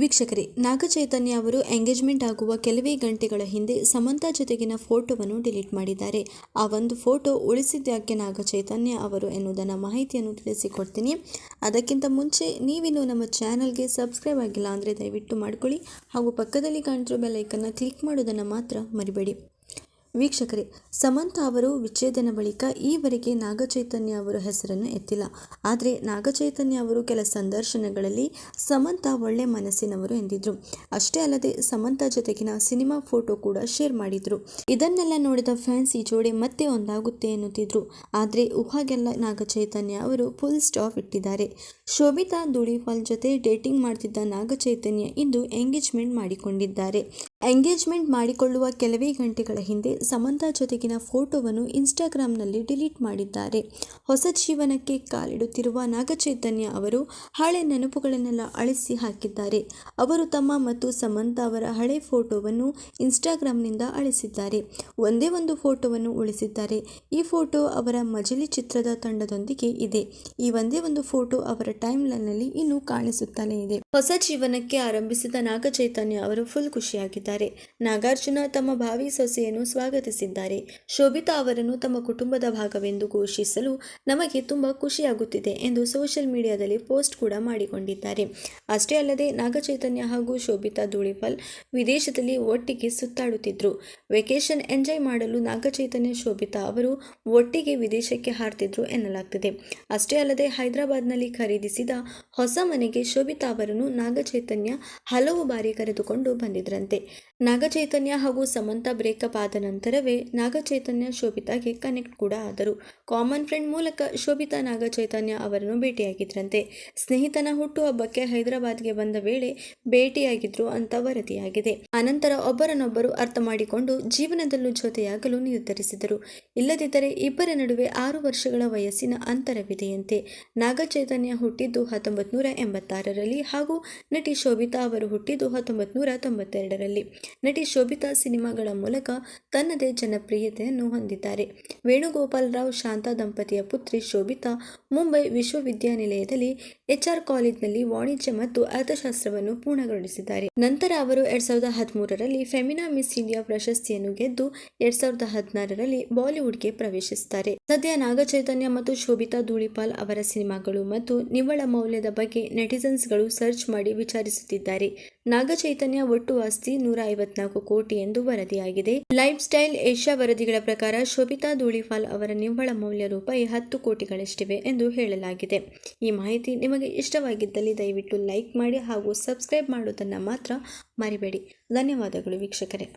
ವೀಕ್ಷಕರೇ, ನಾಗಚೈತನ್ಯ ಅವರು ಎಂಗೇಜ್ಮೆಂಟ್ ಆಗುವ ಕೆಲವೇ ಗಂಟೆಗಳ ಹಿಂದೆ ಸಮಂತಾ ಜೊತೆಗಿನ ಫೋಟೋವನ್ನು ಡಿಲೀಟ್ ಮಾಡಿದ್ದಾರೆ. ಆ ಒಂದು ಫೋಟೋ ಉಳಿಸಿದ್ಯಾಕೆ ನಾಗಚೈತನ್ಯ ಅವರು ಎನ್ನುವುದನ್ನು ಮಾಹಿತಿಯನ್ನು ತಿಳಿಸಿಕೊಡ್ತೀನಿ. ಅದಕ್ಕಿಂತ ಮುಂಚೆ ನೀವಿನ್ನು ನಮ್ಮ ಚಾನಲ್ಗೆ ಸಬ್ಸ್ಕ್ರೈಬ್ ಆಗಿಲ್ಲ ಅಂದರೆ ದಯವಿಟ್ಟು ಮಾಡ್ಕೊಳ್ಳಿ. ಹಾಗೂ ಪಕ್ಕದಲ್ಲಿ ಕಾಣ್ತಿರೋ ಬೆಲ್ಲೈಕನ್ನು ಕ್ಲಿಕ್ ಮಾಡೋದನ್ನು ಮಾತ್ರ ಮರಿಬೇಡಿ. ವೀಕ್ಷಕರೇ, ಸಮಂತ ಅವರು ವಿಚ್ಛೇದನ ಬಳಿಕ ಈವರೆಗೆ ನಾಗಚೈತನ್ಯ ಅವರ ಹೆಸರನ್ನು ಎತ್ತಿಲ್ಲ. ಆದರೆ ನಾಗಚೈತನ್ಯ ಅವರು ಕೆಲ ಸಂದರ್ಶನಗಳಲ್ಲಿ ಸಮಂತ ಒಳ್ಳೆ ಮನಸ್ಸಿನವರು ಎಂದಿದ್ರು. ಅಷ್ಟೇ ಅಲ್ಲದೆ ಸಮಂತ ಜೊತೆಗಿನ ಸಿನಿಮಾ ಫೋಟೋ ಕೂಡ ಶೇರ್ ಮಾಡಿದ್ರು. ಇದನ್ನೆಲ್ಲ ನೋಡಿದ ಫ್ಯಾನ್ಸ್ ಈ ಜೋಡಿ ಮತ್ತೆ ಒಂದಾಗುತ್ತೆ ಎನ್ನುತ್ತಿದ್ರು. ಆದರೆ ಊಹಾಗೆಲ್ಲ ನಾಗಚೈತನ್ಯ ಅವರು ಫುಲ್ ಸ್ಟಾಪ್ ಇಟ್ಟಿದ್ದಾರೆ. ಶೋಭಿತಾ ಧೂಳಿಪಾಲ್ ಜೊತೆ ಡೇಟಿಂಗ್ ಮಾಡ್ತಿದ್ದ ನಾಗಚೈತನ್ಯ ಇಂದು ಎಂಗೇಜ್ಮೆಂಟ್ ಮಾಡಿಕೊಂಡಿದ್ದಾರೆ. ಎಂಗೇಜ್ಮೆಂಟ್ ಮಾಡಿಕೊಳ್ಳುವ ಕೆಲವೇ ಗಂಟೆಗಳ ಹಿಂದೆ ಸಮಂತಾ ಜೊತೆಗಿನ ಫೋಟೋವನ್ನು ಇನ್ಸ್ಟಾಗ್ರಾಂನಲ್ಲಿ ಡಿಲೀಟ್ ಮಾಡಿದ್ದಾರೆ. ಹೊಸ ಜೀವನಕ್ಕೆ ಕಾಲಿಡುತ್ತಿರುವ ನಾಗಚೈತನ್ಯ ಅವರು ಹಳೆ ನೆನಪುಗಳನ್ನೆಲ್ಲ ಅಳಿಸಿ ಹಾಕಿದ್ದಾರೆ. ಅವರು ತಮ್ಮ ಮತ್ತು ಸಮಂತಾ ಅವರ ಹಳೆ ಫೋಟೋವನ್ನು ಇನ್ಸ್ಟಾಗ್ರಾಂನಿಂದ ಅಳಿಸಿದ್ದಾರೆ. ಒಂದೇ ಒಂದು ಫೋಟೋವನ್ನು ಉಳಿಸಿದ್ದಾರೆ. ಈ ಫೋಟೋ ಅವರ ಮಜಲಿ ಚಿತ್ರದ ತಂಡದೊಂದಿಗೆ ಇದೆ. ಈ ಒಂದೇ ಒಂದು ಫೋಟೋ ಅವರ ಟೈಮ್ ಲೈನ್ನಲ್ಲಿ ಇನ್ನೂ ಕಾಣಿಸುತ್ತಲೇ ಇದೆ. ಹೊಸ ಜೀವನಕ್ಕೆ ಆರಂಭಿಸಿದ ನಾಗಚೈತನ್ಯ ಅವರು ಫುಲ್ ಖುಷಿಯಾಗಿದ್ದಾರೆ. ನಾಗಾರ್ಜುನ ತಮ್ಮ ಭಾವಿ ಸೊಸೆಯನ್ನು ಸ್ವಾಗತಿಸಿದ್ದಾರೆ. ಶೋಭಿತಾ ಅವರನ್ನು ತಮ್ಮ ಕುಟುಂಬದ ಭಾಗವೆಂದು ಘೋಷಿಸಲು ನಮಗೆ ತುಂಬಾ ಖುಷಿಯಾಗುತ್ತಿದೆ ಎಂದು ಸೋಷಿಯಲ್ ಮೀಡಿಯಾದಲ್ಲಿ ಪೋಸ್ಟ್ ಕೂಡ ಮಾಡಿಕೊಂಡಿದ್ದಾರೆ. ಅಷ್ಟೇ ಅಲ್ಲದೆ ನಾಗಚೈತನ್ಯ ಹಾಗೂ ಶೋಭಿತಾ ಧೂಳಿಪಾಲ್ ವಿದೇಶದಲ್ಲಿ ಒಟ್ಟಿಗೆ ಸುತ್ತಾಡುತ್ತಿದ್ದರು ವೆಕೇಶನ್ ಎಂಜಾಯ್ ಮಾಡಲು ನಾಗಚೈತನ್ಯ, ಶೋಭಿತಾ ಅವರು ಒಟ್ಟಿಗೆ ವಿದೇಶಕ್ಕೆ ಹಾರ್ತಿದ್ರು ಎನ್ನಲಾಗ್ತಿದೆ. ಅಷ್ಟೇ ಅಲ್ಲದೆ ಹೈದರಾಬಾದ್ನಲ್ಲಿ ಖರೀದಿಸಿದ ಹೊಸ ಮನೆಗೆ ಶೋಭಿತಾ ಅವರನ್ನು ನಾಗಚೈತನ್ಯ ಹಲವು ಬಾರಿ ಕರೆದುಕೊಂಡು ಬಂದಿದ್ರಂತೆ. ನಾಗಚೈತನ್ಯ ಹಾಗೂ ಸಮಂತ ಬ್ರೇಕಪ್ ಆದ ನಂತರವೇ ನಾಗಚೈತನ್ಯ ಶೋಭಿತಾಗೆ ಕನೆಕ್ಟ್ ಕೂಡ ಆದರು. ಕಾಮನ್ ಫ್ರೆಂಡ್ ಮೂಲಕ ಶೋಭಿತಾ, ನಾಗಚೈತನ್ಯ ಅವರನ್ನು ಭೇಟಿಯಾಗಿದ್ರಂತೆ. ಸ್ನೇಹಿತನ ಹುಟ್ಟುಹಬ್ಬಕ್ಕೆ ಹೈದರಾಬಾದ್ಗೆ ಬಂದ ವೇಳೆ ಭೇಟಿಯಾಗಿದ್ರು ಅಂತ ವರದಿಯಾಗಿದೆ. ಅನಂತರ ಒಬ್ಬರನ್ನೊಬ್ಬರು ಅರ್ಥ ಮಾಡಿಕೊಂಡು ಜೀವನದಲ್ಲೂ ಜೊತೆಯಾಗಲು ನಿರ್ಧರಿಸಿದರು. ಇಲ್ಲದಿದ್ದರೆ ಇಬ್ಬರ ನಡುವೆ ಆರು ವರ್ಷಗಳ ವಯಸ್ಸಿನ ಅಂತರವಿದೆಯಂತೆ. ನಾಗಚೈತನ್ಯ ಹುಟ್ಟಿದ್ದು ಹತ್ತೊಂಬತ್ತು ನೂರ ಎಂಬತ್ತಾರರಲ್ಲಿ ಹಾಗೂ ನಟಿ ಶೋಭಿತಾ ಅವರು ಹುಟ್ಟಿದ್ದು ಹತ್ತೊಂಬತ್ತು ನೂರ ತೊಂಬತ್ತೆರಡರಲ್ಲಿ. ನಟಿ ಶೋಭಿತಾ ಸಿನಿಮಾಗಳ ಮೂಲಕ ತನ್ನದೇ ಜನಪ್ರಿಯತೆಯನ್ನು ಹೊಂದಿದ್ದಾರೆ. ವೇಣುಗೋಪಾಲ್ ರಾವ್, ಶಾಂತಾ ದಂಪತಿಯ ಪುತ್ರಿ ಶೋಭಿತಾ ಮುಂಬೈ ವಿಶ್ವವಿದ್ಯಾನಿಲಯದಲ್ಲಿ ಎಚ್ಆರ್ ಕಾಲೇಜ್ನಲ್ಲಿ ವಾಣಿಜ್ಯ ಮತ್ತು ಅರ್ಥಶಾಸ್ತ್ರವನ್ನು ಪೂರ್ಣಗೊಳಿಸಿದ್ದಾರೆ. ನಂತರ ಅವರು ಎರಡ್ ಸಾವಿರದ ಹದಿಮೂರರಲ್ಲಿ ಫೆಮಿನಾ ಮಿಸ್ ಇಂಡಿಯಾ ಪ್ರಶಸ್ತಿಯನ್ನು ಗೆದ್ದು ಎರಡ್ ಸಾವಿರದ ಹದಿನಾರರಲ್ಲಿ ಬಾಲಿವುಡ್ಗೆ ಪ್ರವೇಶಿಸುತ್ತಾರೆ ಸದ್ಯ ನಾಗಚೈತನ್ಯ ಮತ್ತು ಶೋಭಿತಾ ಧೂಳಿಪಾಲ್ ಅವರ ಸಿನಿಮಾಗಳು ಮತ್ತು ನಿವ್ವಳ ಮೌಲ್ಯದ ಬಗ್ಗೆ ನೆಟಿಸನ್ಸ್ಗಳು ಸರ್ಚ್ ಮಾಡಿ ವಿಚಾರಿಸುತ್ತಿದ್ದಾರೆ. ನಾಗಚೈತನ್ಯ ಒಟ್ಟು ಆಸ್ತಿ ನೂರ ಐವತ್ನಾಲ್ಕು ಕೋಟಿ ಎಂದು ವರದಿಯಾಗಿದೆ. ಲೈಫ್ ಸ್ಟೈಲ್ ಏಷ್ಯಾ ವರದಿಗಳ ಪ್ರಕಾರ ಶೋಭಿತಾ ಧೂಳಿಫಾಲ್ ಅವರ ನಿವ್ವಳ ಮೌಲ್ಯ ರೂಪಾಯಿ ಹತ್ತು ಕೋಟಿಗಳಷ್ಟಿವೆ ಎಂದು ಹೇಳಲಾಗಿದೆ. ಈ ಮಾಹಿತಿ ನಿಮಗೆ ಇಷ್ಟವಾಗಿದ್ದಲ್ಲಿ ದಯವಿಟ್ಟು ಲೈಕ್ ಮಾಡಿ ಹಾಗೂ ಸಬ್ಸ್ಕ್ರೈಬ್ ಮಾಡುವುದನ್ನು ಮಾತ್ರ ಮರಿಬೇಡಿ. ಧನ್ಯವಾದಗಳು ವೀಕ್ಷಕರೇ.